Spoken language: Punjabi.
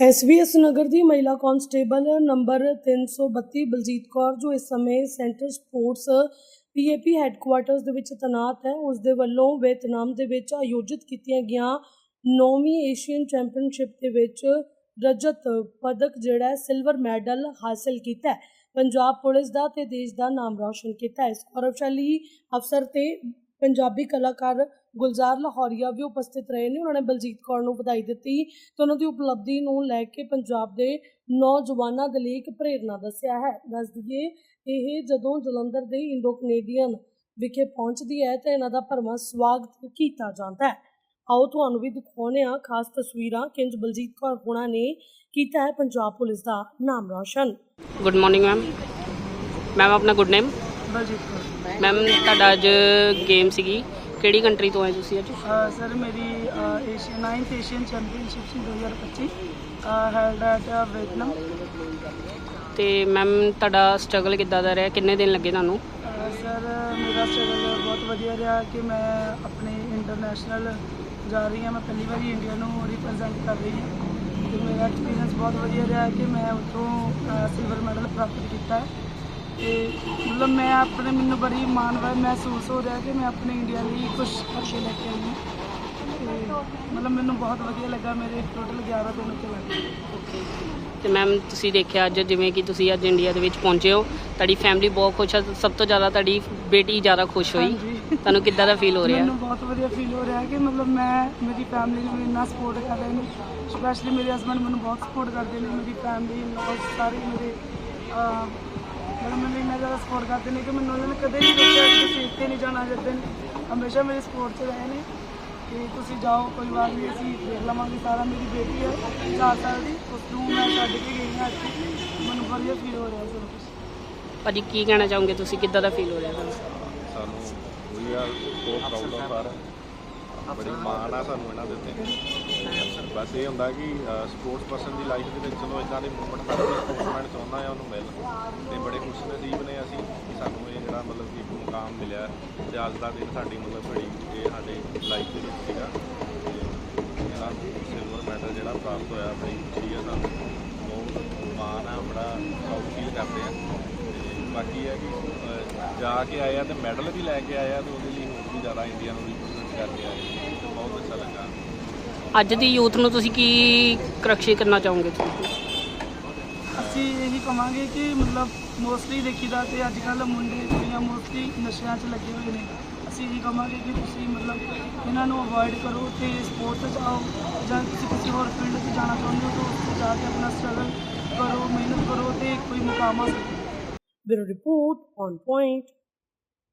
ਐਸਬੀਐਸ ਨਗਰ ਦੀ ਮਹਿਲਾ ਕਾਂਸਟੇਬਲ ਨੰਬਰ 332 ਬਲਜੀਤ ਕੌਰ, ਜੋ ਇਸ ਸਮੇਂ ਸੈਂਟਰ ਸਪੋਰਟਸ ਪੀਏਪੀ ਹੈੱਡਕੁਆਰਟਰਸ ਦੇ ਵਿੱਚ ਤੈਨਾਤ ਹੈ, ਉਸ ਦੇ ਵੱਲੋਂ ਵੀਅਤਨਾਮ ਦੇ ਵਿੱਚ ਆਯੋਜਿਤ ਕੀਤੀਆਂ ਗਿਆ ਨੌਵੀਂ ਏਸ਼ੀਅਨ ਚੈਂਪੀਅਨਸ਼ਿਪ ਦੇ ਵਿੱਚ ਰਜਤ ਪਦਕ ਜਿਹੜਾ ਸਿਲਵਰ ਮੈਡਲ ਹਾਸਲ ਕੀਤਾ ਹੈ। ਪੰਜਾਬ ਪੁਲਿਸ ਦਾ ਤੇ ਦੇਸ਼ ਦਾ ਨਾਮ ਰੌਸ਼ਨ ਕੀਤਾ ਹੈ। ਇਸ ਗੌਰਵਸ਼ਾਲੀ ਅਫਸਰ ਤੇ ਪੰਜਾਬੀ ਕਲਾਕਾਰ ਗੁਲਜ਼ਾਰ ਲਾਹੌਰੀਆ ਵੀ ਉਪਸਥਿਤ ਰਹੇ ਨੇ। ਉਹਨਾਂ ਨੇ ਬਲਜੀਤ ਕੌਰ ਨੂੰ ਵਧਾਈ ਦਿੱਤੀ ਤੇ ਉਹਨਾਂ ਦੀ ਉਪਲਬਧੀ ਨੂੰ ਲੈ ਕੇ ਪੰਜਾਬ ਦੇ ਨੌਜਵਾਨਾਂ ਦੇ ਲਈ ਇੱਕ ਪ੍ਰੇਰਨਾ ਦੱਸਿਆ ਹੈ। ਦੱਸ ਦਈਏ, ਇਹ ਜਦੋਂ ਜਲੰਧਰ ਦੇ ਇੰਡੋ ਕੈਨੇਡੀਅਨ ਵਿਖੇ ਪਹੁੰਚਦੀ ਹੈ ਤਾਂ ਇਹਨਾਂ ਦਾ ਭਰਵਾਂ ਸਵਾਗਤ ਕੀਤਾ ਜਾਂਦਾ ਹੈ। ਆਓ ਤੁਹਾਨੂੰ ਵੀ ਦਿਖਾਉਂਦੇ ਹਾਂ ਖਾਸ ਤਸਵੀਰਾਂ। ਕਿੰਜ ਬਲਜੀਤ ਕੌਰ ਹੋਣਾ ਨੇ ਕੀਤਾ ਹੈ ਪੰਜਾਬ ਪੁਲਿਸ ਦਾ ਨਾਮ ਰੌਸ਼ਨ। ਗੁੱਡ ਮਾਰਨਿੰਗ ਮੈਮ ਮੈਮ ਆਪਣਾ good name Baljeet Kaur. Ma'am ਤੁਹਾਡਾ ਅੱਜ ਗੇਮ ਸੀਗੀ। ਕਿਹੜੀ ਕੰਟਰੀ ਤੋਂ ਆਏ ਤੁਸੀਂ ਅੱਜ? ਸਰ ਮੇਰੀ ਏਸ਼ੀਅਨ 9th ਏਸ਼ੀਅਨ ਚੈਂਪੀਅਨਸ਼ਿਪ ਸੀ 2025 ਹੈਲਡ ਐਟ ਵਿetnam ਤੇ ਮੈਮ ਤੁਹਾਡਾ ਸਟਰਗਲ ਕਿੱਦਾਂ ਦਾ ਰਿਹਾ? ਕਿੰਨੇ ਦਿਨ ਲੱਗੇ ਤੁਹਾਨੂੰ? ਸਰ ਮੇਰਾ ਸਟਰਗਲ ਬਹੁਤ ਵਧੀਆ ਰਿਹਾ ਕਿ ਮੈਂ ਆਪਣੇ ਇੰਟਰਨੈਸ਼ਨਲ ਜਾ ਰਹੀ ਹਾਂ। ਮੈਂ ਪਹਿਲੀ ਵਾਰੀ ਇੰਡੀਆ ਨੂੰ ਰਿਪਰੈਜ਼ੈਂਟ ਕਰ ਰਹੀ ਹਾਂ। ਤੇ ਮੇਰਾ ਐਕਸਪੀਰੀਅੰਸ ਬਹੁਤ ਵਧੀਆ ਰਿਹਾ ਕਿ ਮੈਂ ਉੱਥੋਂ ਸਿਲਵਰ ਮੈਡਲ ਪ੍ਰਾਪਤ ਕੀਤਾ ਹੈ। ਤੇ ਮਤਲਬ ਮੈਂ ਆਪਣੇ ਮੈਨੂੰ ਬੜੀ ਮਾਣ ਮਹਿਸੂਸ ਹੋ ਰਿਹਾ ਕਿ ਮੈਂ ਆਪਣੇ ਇੰਡੀਆ ਲਈ ਕੁਝ ਕਰਕੇ ਲੈ ਕੇ ਆਈ ਹਾਂ। ਤੇ ਮਤਲਬ ਮੈਨੂੰ ਬਹੁਤ ਵਧੀਆ ਲੱਗਾ ਮੇਰੇ ਟੋਟਲ 11 ਦਿਨ ਉੱਤੇ ਲੱਗੇ ਤੇ ਮੈਮ ਤੁਸੀਂ ਦੇਖਿਆ ਅੱਜ ਜਿਵੇਂ ਕਿ ਤੁਸੀਂ ਅੱਜ ਇੰਡੀਆ ਦੇ ਵਿੱਚ ਪਹੁੰਚੇ ਹੋ ਤੁਹਾਡੀ ਫੈਮਿਲੀ ਬਹੁਤ ਖੁਸ਼ ਹੈ ਸਭ ਤੋਂ ਜ਼ਿਆਦਾ ਤੁਹਾਡੀ ਬੇਟੀ ਜ਼ਿਆਦਾ ਖੁਸ਼ ਹੋਈ। ਹਾਂਜੀ। ਤੁਹਾਨੂੰ ਕਿੱਦਾਂ ਦਾ ਫੀਲ ਹੋ ਰਿਹਾ? ਮੈਨੂੰ ਬਹੁਤ ਵਧੀਆ ਫੀਲ ਹੋ ਰਿਹਾ ਕਿ ਮਤਲਬ ਮੈਂ ਮੇਰੀ ਫੈਮਿਲੀ ਨੂੰ ਇੰਨਾ ਸਪੋਰਟ ਕਰ ਰਹੇ ਨੇ ਸਪੈਸ਼ਲੀ ਮੇਰੇ ਹਸਬੰਡ ਮੈਨੂੰ ਬਹੁਤ ਸਪੋਰਟ ਕਰਦੇ ਨੇ ਮੇਰੀ ਫੈਮਿਲੀ ਲੋਕ ਸਾਰੇ ਮੇਰੇ ਅਹ, ਮਤਲਬ ਮੈਨੂੰ ਇੰਨਾ ਜ਼ਿਆਦਾ ਸਪੋਰਟ ਕਰਦੇ ਨੇ ਕਿ ਮੈਨੂੰ ਉਹਨਾਂ ਨੇ ਕਦੇ ਨਹੀਂ ਪੁੱਛਿਆ ਕਿ ਤੁਸੀਂ ਇੱਥੇ ਨਹੀਂ ਜਾਣਾ ਨੇ ਹਮੇਸ਼ਾ ਮੇਰੇ ਸਪੋਰਟ 'ਚ ਰਹੇ ਨੇ ਕਿ ਤੁਸੀਂ ਜਾਓ ਕੋਈ ਬਾਤ ਨਹੀਂ ਅਸੀਂ ਦੇਖ ਲਵਾਂਗੇ ਸਾਰਾ। ਮੇਰੀ ਬੇਟੀ ਹੈ 4 ਸਾਲ ਦੀ ਉਸ ਨੂੰ ਮੈਂ ਛੱਡ ਕੇ ਗਈ ਹਾਂ ਇੱਥੇ। ਮੈਨੂੰ ਵਧੀਆ ਫੀਲ ਹੋ ਰਿਹਾ ਸਭ ਭਾਜੀ ਕੀ ਕਹਿਣਾ ਚਾਹੋਗੇ ਤੁਸੀਂ? ਕਿੱਦਾਂ ਦਾ ਫੀਲ ਹੋ ਰਿਹਾ ਤੁਹਾਨੂੰ? ਸਾਨੂੰ we are so proud of sir ਬੜੀ ਮਾਣ ਆ ਸਾਨੂੰ ਇਹਨਾਂ ਦੇ ਉੱਤੇ। ਬਸ ਇਹ ਹੁੰਦਾ ਕਿ ਸਪੋਰਟਸ ਪਰਸਨ ਦੀ ਲਾਈਫ ਦੇ ਵਿੱਚ ਚਲੋ ਇਦਾਂ ਦੇ ਮੂਵਮੈਂਟ ਹਰ ਕੋਈ ਸਪੋਰਟਸਮੈਨ ਚਾਹੁੰਦਾ ਆ ਉਹਨੂੰ ਮਿਲ। ਤੇ ਬੜੇ ਖੁਸ਼ ਨਸੀਬ ਨੇ ਅਸੀਂ ਕਿ ਸਾਨੂੰ ਇਹ ਜਿਹੜਾ ਮਤਲਬ ਕਿ ਮੁਕਾਮ ਮਿਲਿਆ। ਤੇ ਅੱਜ ਦਾ ਦਿਨ ਸਾਡੀ ਮਤਲਬ ਬੜੀ ਇਹ ਸਾਡੇ ਲਾਈਫ ਦੇ ਵਿੱਚ ਸੀਗਾ। ਤੇ ਜਿਹੜਾ ਸਿਲਵਰ ਮੈਡਲ ਜਿਹੜਾ ਪ੍ਰਾਪਤ ਹੋਇਆ, ਬੜੀ ਖੁਸ਼ੀ ਆ ਸਾਨੂੰ। ਬਹੁਤ ਮਾਣ ਆ, ਬੜਾ ਪ੍ਰਾਊਡ ਫੀਲ ਕਰਦੇ ਆ। ਤੇ ਬਾਕੀ ਇਹ ਹੈ ਕਿ ਜਾ ਕੇ ਆਇਆ ਆ ਤੇ ਮੈਡਲ ਵੀ ਲੈ ਕੇ ਆਇਆ ਆ ਤੇ ਉਹਦੇ ਲਈ ਹੋਰ ਵੀ ਜ਼ਿਆਦਾ ਇੰਡੀਆ ਨੂੰ ਵੀ ਕਰਕੇ ਆਏ ਤੇ ਬਹੁਤ ਅੱਛਾ ਲੱਗਾ ਅੱਜ ਦੀ ਯੂਥ ਨੂੰ ਤੁਸੀਂ ਕੀ ਕਰਕਸ਼ੀ ਕਰਨਾ ਚਾਹੋਗੇ ਤੁਸੀਂ? ਅਸੀਂ ਇਹੀ ਕਵਾਂਗੇ ਕਿ ਮਤਲਬ ਮੋਸਟਲੀ ਦੇਖੀਦਾ ਤੇ ਅੱਜ ਕੱਲ ਮੁੰਡੇ ਕੁੜੀਆਂ ਮੋਸਟਲੀ ਨਸ਼ਿਆਂ 'ਚ ਲੱਗੇ ਹੋਏ ਨੇ। ਅਸੀਂ ਇਹੀ ਕਵਾਂਗੇ ਕਿ ਤੁਸੀਂ ਮਤਲਬ ਇਹਨਾਂ ਨੂੰ ਅਵੋਇਡ ਕਰੋ ਤੇ ਸਪੋਰਟਸ 'ਚ ਆਓ ਜਾਂ ਤੁਸੀਂ ਕਿਸੇ ਹੋਰ ਫੀਲਡ 'ਚ ਜਾਣਾ ਚਾਹੁੰਦੇ ਹੋ ਤਾਂ ਉੱਥੇ ਜਾ ਕੇ ਆਪਣਾ ਸਟਰਗਲ ਕਰੋ ਮਿਹਨਤ ਕਰੋ ਤੇ ਕੋਈ ਮੁਕਾਮ ਹਾਸਲ ਕਰੋ। Bureau report on point.